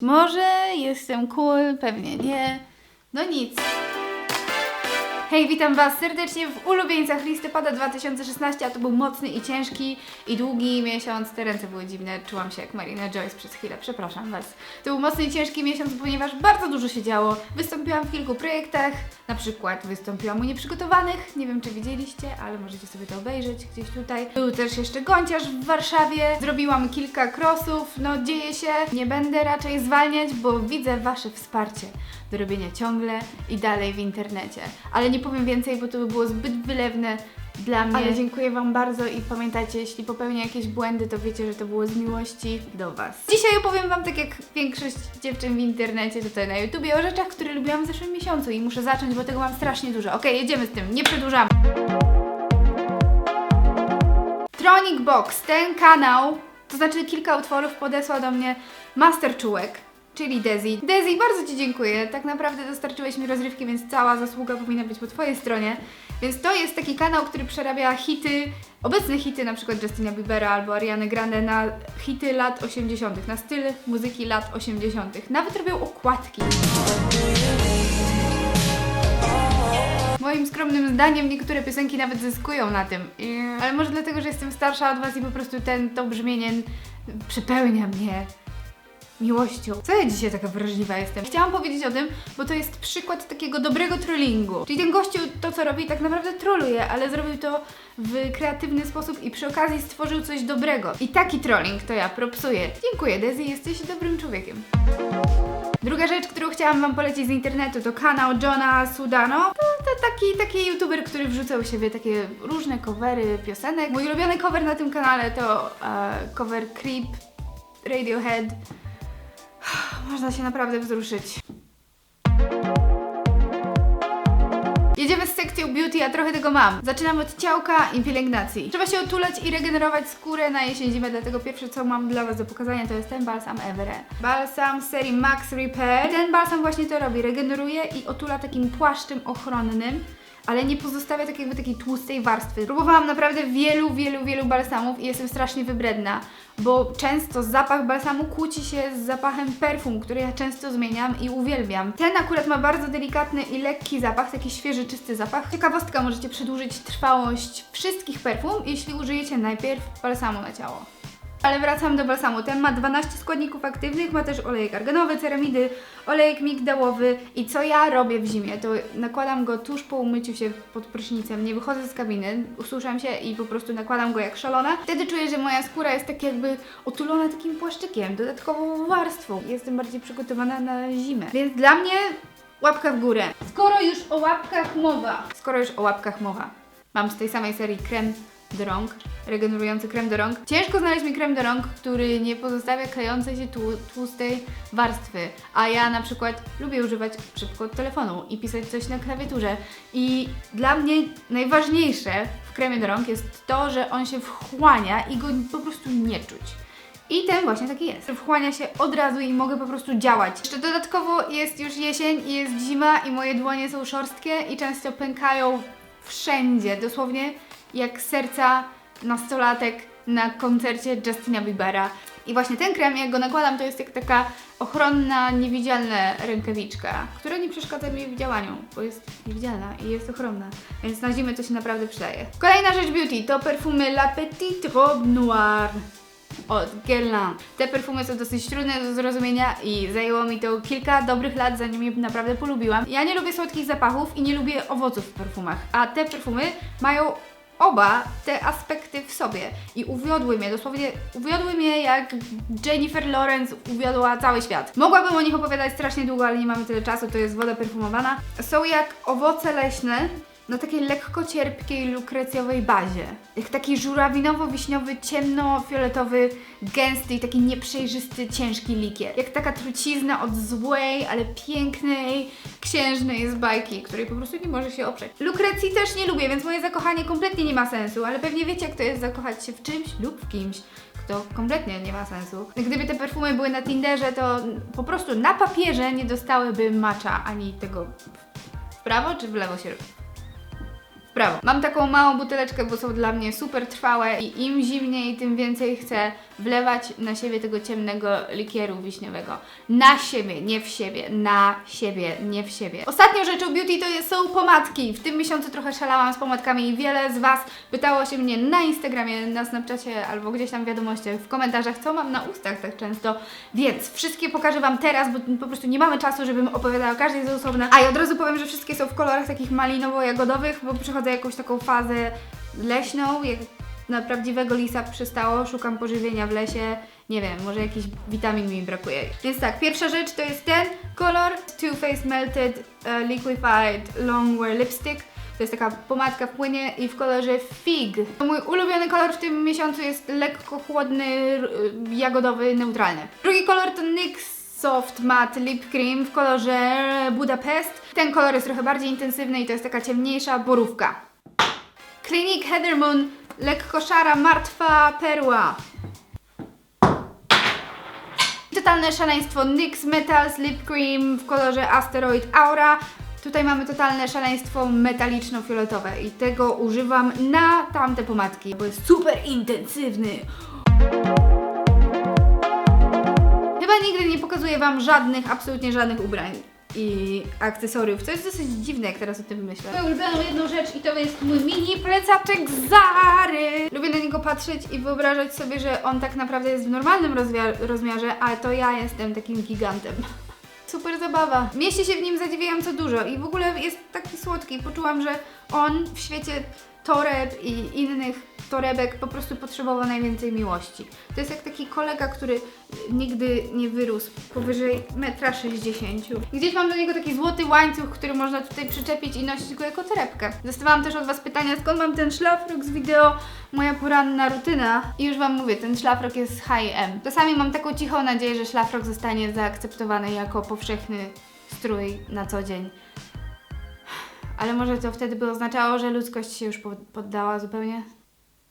Może jestem cool, pewnie nie. No nic. Hej, witam Was serdecznie w ulubieńcach listopada 2016, a to był mocny i ciężki i długi miesiąc. Te ręce były dziwne, czułam się jak Marina Joyce przez chwilę, przepraszam Was. To był mocny i ciężki miesiąc, ponieważ bardzo dużo się działo. Wystąpiłam w kilku projektach, na przykład wystąpiłam u Nieprzygotowanych, nie wiem czy widzieliście, ale możecie sobie to obejrzeć gdzieś tutaj. Był też jeszcze Gąciarz w Warszawie, zrobiłam kilka crossów, no dzieje się. Nie będę raczej zwalniać, bo widzę Wasze wsparcie do robienia ciągle i dalej w internecie. Ale nie powiem więcej, bo to by było zbyt wylewne dla mnie. Ale dziękuję Wam bardzo i pamiętajcie, jeśli popełnię jakieś błędy, to wiecie, że to było z miłości do Was. Dzisiaj opowiem Wam, tak jak większość dziewczyn w internecie, tutaj na YouTubie, o rzeczach, które lubiłam w zeszłym miesiącu i muszę zacząć, bo tego mam strasznie dużo. Okej, jedziemy z tym, nie przedłużamy. Tronic Box, ten kanał, to znaczy kilka utworów podesłał do mnie Master Czułek, czyli Dezi. Dezi, bardzo Ci dziękuję. Tak naprawdę dostarczyłeś mi rozrywki, więc cała zasługa powinna być po Twojej stronie. Więc to jest taki kanał, który przerabia hity, obecne hity, na przykład Justina Biebera albo Ariany Grande na hity lat 80., na styl muzyki lat 80. Nawet robią okładki. Moim skromnym zdaniem niektóre piosenki nawet zyskują na tym. Ale może dlatego, że jestem starsza od Was i po prostu ten, to brzmienie przepełnia mnie miłością. Co ja dzisiaj taka wrażliwa jestem? Chciałam powiedzieć o tym, bo to jest przykład takiego dobrego trollingu. Czyli ten gościu to, co robi, tak naprawdę troluje, ale zrobił to w kreatywny sposób i przy okazji stworzył coś dobrego. I taki trolling to ja propsuję. Dziękuję, Dezi, jesteś dobrym człowiekiem. Druga rzecz, którą chciałam Wam polecić z internetu, to kanał Johna Sudano. To, to taki, taki youtuber, który wrzucał u siebie takie różne covery piosenek. Mój ulubiony cover na tym kanale to e, cover Creep, Radiohead. Można się naprawdę wzruszyć. Jedziemy z sekcją beauty, a trochę tego mam. Zaczynamy od ciałka i pielęgnacji. Trzeba się otulać i regenerować skórę na jesień zimę, dlatego pierwsze co mam dla Was do pokazania to jest ten balsam Evere. Balsam serii Max Repair. Ten balsam właśnie to robi, regeneruje i otula takim płaszczem ochronnym ale nie pozostawia tak jakby takiej tłustej warstwy. Próbowałam naprawdę wielu, wielu, wielu balsamów i jestem strasznie wybredna, bo często zapach balsamu kłóci się z zapachem perfum, który ja często zmieniam i uwielbiam. Ten akurat ma bardzo delikatny i lekki zapach, taki świeży, czysty zapach. Ciekawostka, możecie przedłużyć trwałość wszystkich perfum, jeśli użyjecie najpierw balsamu na ciało. Ale wracam do balsamu. Ten ma 12 składników aktywnych, ma też olejek arganowy, ceramidy, olejek migdałowy i co ja robię w zimie, to nakładam go tuż po umyciu się pod prysznicem, nie wychodzę z kabiny, ususzam się i po prostu nakładam go jak szalona. Wtedy czuję, że moja skóra jest tak jakby otulona takim płaszczykiem, dodatkową warstwą. Jestem bardziej przygotowana na zimę. Więc dla mnie łapka w górę. Skoro już o łapkach mowa, skoro już o łapkach mowa, mam z tej samej serii krem do rąk, regenerujący krem do rąk. Ciężko znaleźć mi krem do rąk, który nie pozostawia klejącej się tłu tłustej warstwy, a ja na przykład lubię używać szybko telefonu i pisać coś na klawiaturze. I dla mnie najważniejsze w kremie do rąk jest to, że on się wchłania i go po prostu nie czuć. I ten właśnie taki jest. Wchłania się od razu i mogę po prostu działać. Jeszcze dodatkowo jest już jesień i jest zima i moje dłonie są szorstkie i często pękają wszędzie, dosłownie jak serca nastolatek na koncercie Justina Biebera. I właśnie ten krem, jak go nakładam, to jest jak taka ochronna, niewidzialna rękawiczka, która nie przeszkadza mi w działaniu, bo jest niewidzialna i jest ochronna. Więc na zimę to się naprawdę przydaje. Kolejna rzecz beauty to perfumy La Petite Robe Noire od Guerlain. Te perfumy są dosyć trudne do zrozumienia i zajęło mi to kilka dobrych lat, zanim je naprawdę polubiłam. Ja nie lubię słodkich zapachów i nie lubię owoców w perfumach, a te perfumy mają oba te aspekty w sobie i uwiodły mnie, dosłownie uwiodły mnie jak Jennifer Lawrence uwiodła cały świat. Mogłabym o nich opowiadać strasznie długo, ale nie mamy tyle czasu, to jest woda perfumowana. Są jak owoce leśne, na takiej lekko cierpkiej, lukrecjowej bazie. Jak taki żurawinowo-wiśniowy, ciemno-fioletowy, gęsty i taki nieprzejrzysty, ciężki likier. Jak taka trucizna od złej, ale pięknej, księżnej z bajki, której po prostu nie może się oprzeć. Lukrecji też nie lubię, więc moje zakochanie kompletnie nie ma sensu, ale pewnie wiecie, jak to jest zakochać się w czymś lub w kimś, to kompletnie nie ma sensu. Gdyby te perfumy były na Tinderze, to po prostu na papierze nie dostałyby macza ani tego w prawo czy w lewo się robi prawo. Mam taką małą buteleczkę, bo są dla mnie super trwałe i im zimniej, tym więcej chcę wlewać na siebie tego ciemnego likieru wiśniowego. Na siebie, nie w siebie. Na siebie, nie w siebie. Ostatnią rzeczą beauty to są pomadki. W tym miesiącu trochę szalałam z pomadkami i wiele z Was pytało się mnie na Instagramie, na Snapchacie albo gdzieś tam w wiadomościach, w komentarzach, co mam na ustach tak często. Więc wszystkie pokażę Wam teraz, bo po prostu nie mamy czasu, żebym opowiadała każdej z osobna. A i od razu powiem, że wszystkie są w kolorach takich malinowo-jagodowych, bo przechodzę jakąś taką fazę leśną, jak na prawdziwego lisa przystało, szukam pożywienia w lesie, nie wiem, może jakiś witamin mi brakuje. Więc tak, pierwsza rzecz to jest ten kolor Too Faced Melted Liquefied Longwear Lipstick. To jest taka pomadka w płynie i w kolorze fig. Mój ulubiony kolor w tym miesiącu jest lekko chłodny, jagodowy, neutralny. Drugi kolor to NYX Soft Matte Lip Cream w kolorze Budapest. Ten kolor jest trochę bardziej intensywny i to jest taka ciemniejsza borówka. Clinique Heather Moon, lekko szara, martwa perła. Totalne szaleństwo NYX Metals Lip Cream w kolorze Asteroid Aura. Tutaj mamy totalne szaleństwo metaliczno-fioletowe i tego używam na tamte pomadki, bo jest super intensywny. Chyba nigdy nie pokazuję Wam żadnych, absolutnie żadnych ubrań i akcesoriów, co jest dosyć dziwne, jak teraz o tym myślę. Moją ulubioną jedną rzecz i to jest mój mini plecaczek Zary. Lubię na niego patrzeć i wyobrażać sobie, że on tak naprawdę jest w normalnym rozmiarze, ale to ja jestem takim gigantem. Super zabawa. Mieści się w nim zadziwiająco dużo i w ogóle jest taki słodki. Poczułam, że on w świecie toreb i innych torebek po prostu potrzebował najwięcej miłości. To jest jak taki kolega, który nigdy nie wyrósł powyżej 1,60 m. Gdzieś mam do niego taki złoty łańcuch, który można tutaj przyczepić i nosić go jako torebkę. Dostawałam też od Was pytania, skąd mam ten szlafrok z wideo Moja poranna rutyna. I już Wam mówię, ten szlafrok jest high-end. Czasami mam taką cichą nadzieję, że szlafrok zostanie zaakceptowany jako powszechny strój na co dzień. Ale może to wtedy by oznaczało, że ludzkość się już po- poddała zupełnie?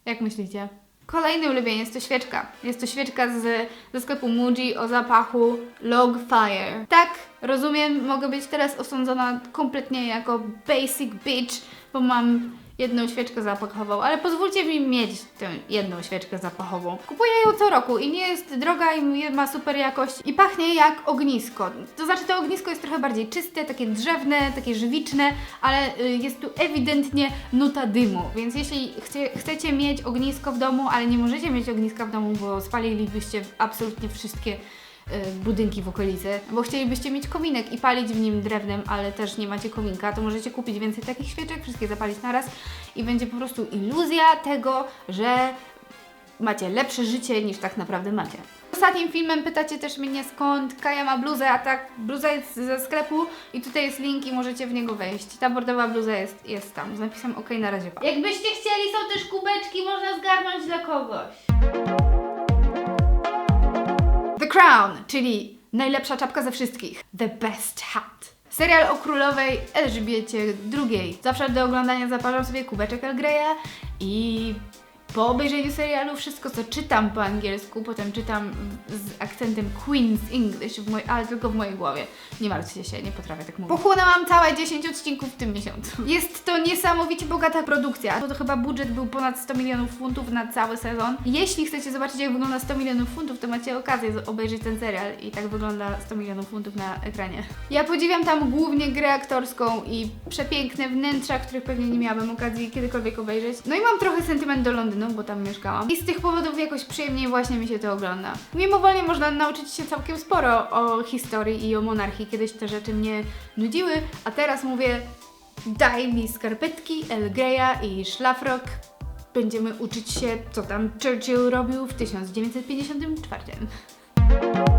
Jak myślicie? Kolejny ulubieniec to świeczka. Jest to świeczka z, ze sklepu Muji o zapachu Log Fire. Tak, rozumiem, mogę być teraz osądzona kompletnie jako basic bitch, bo mam jedną świeczkę zapachową, ale pozwólcie mi mieć tę jedną świeczkę zapachową. Kupuję ją co roku i nie jest droga i ma super jakość i pachnie jak ognisko. To znaczy to ognisko jest trochę bardziej czyste, takie drzewne, takie żywiczne, ale y, jest tu ewidentnie nuta dymu, więc jeśli chcie, chcecie mieć ognisko w domu, ale nie możecie mieć ogniska w domu, bo spalilibyście absolutnie wszystkie budynki w okolicy, bo chcielibyście mieć kominek i palić w nim drewnem, ale też nie macie kominka, to możecie kupić więcej takich świeczek, wszystkie zapalić naraz i będzie po prostu iluzja tego, że macie lepsze życie niż tak naprawdę macie. Ostatnim filmem pytacie też mnie skąd Kaja ma bluzę, a tak bluza jest ze sklepu i tutaj jest link i możecie w niego wejść. Ta bordowa bluza jest, jest tam z napisem OK na razie. pa. Jakbyście chcieli, są też kubeczki, można zgarnąć dla kogoś. Crown, czyli najlepsza czapka ze wszystkich. The Best Hat. Serial o królowej Elżbiecie II. Zawsze do oglądania zaparzam sobie kubeczek El Greya i po obejrzeniu serialu wszystko, co czytam po angielsku, potem czytam z akcentem Queen's English, w moj, ale tylko w mojej głowie. Nie martwcie się, nie potrafię tak mówić. Pochłonęłam całe 10 odcinków w tym miesiącu. Jest to niesamowicie bogata produkcja, bo to chyba budżet był ponad 100 milionów funtów na cały sezon. Jeśli chcecie zobaczyć, jak wygląda 100 milionów funtów, to macie okazję obejrzeć ten serial i tak wygląda 100 milionów funtów na ekranie. Ja podziwiam tam głównie grę aktorską i przepiękne wnętrza, których pewnie nie miałabym okazji kiedykolwiek obejrzeć. No i mam trochę sentyment do Londynu, bo tam mieszkałam. I z tych powodów jakoś przyjemniej właśnie mi się to ogląda. Mimowolnie można nauczyć się całkiem sporo o historii i o monarchii. Kiedyś te rzeczy mnie nudziły, a teraz mówię daj mi skarpetki, El Greya i szlafrok. Będziemy uczyć się, co tam Churchill robił w 1954.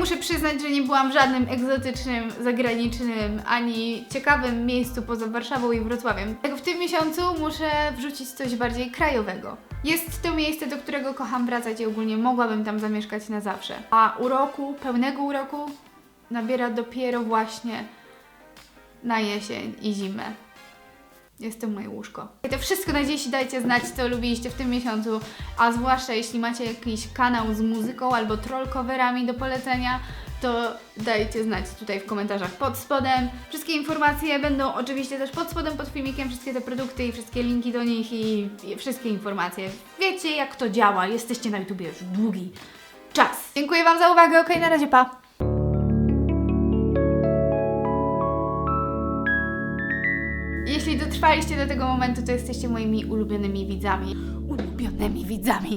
Muszę przyznać, że nie byłam w żadnym egzotycznym, zagranicznym, ani ciekawym miejscu poza Warszawą i Wrocławiem. Tak w tym miesiącu muszę wrzucić coś bardziej krajowego. Jest to miejsce, do którego kocham wracać i ogólnie mogłabym tam zamieszkać na zawsze. A uroku, pełnego uroku, nabiera dopiero właśnie na jesień i zimę. Jest to moje łóżko. I to wszystko na dziś dajcie znać, co lubiliście w tym miesiącu, a zwłaszcza jeśli macie jakiś kanał z muzyką albo troll coverami do polecenia, to dajcie znać tutaj w komentarzach pod spodem. Wszystkie informacje będą oczywiście też pod spodem, pod filmikiem, wszystkie te produkty i wszystkie linki do nich i wszystkie informacje. Wiecie jak to działa, jesteście na YouTubie już długi czas. Dziękuję Wam za uwagę, okej, na razie, pa! Dotrwaliście do tego momentu, to jesteście moimi ulubionymi widzami. Ulubionymi widzami.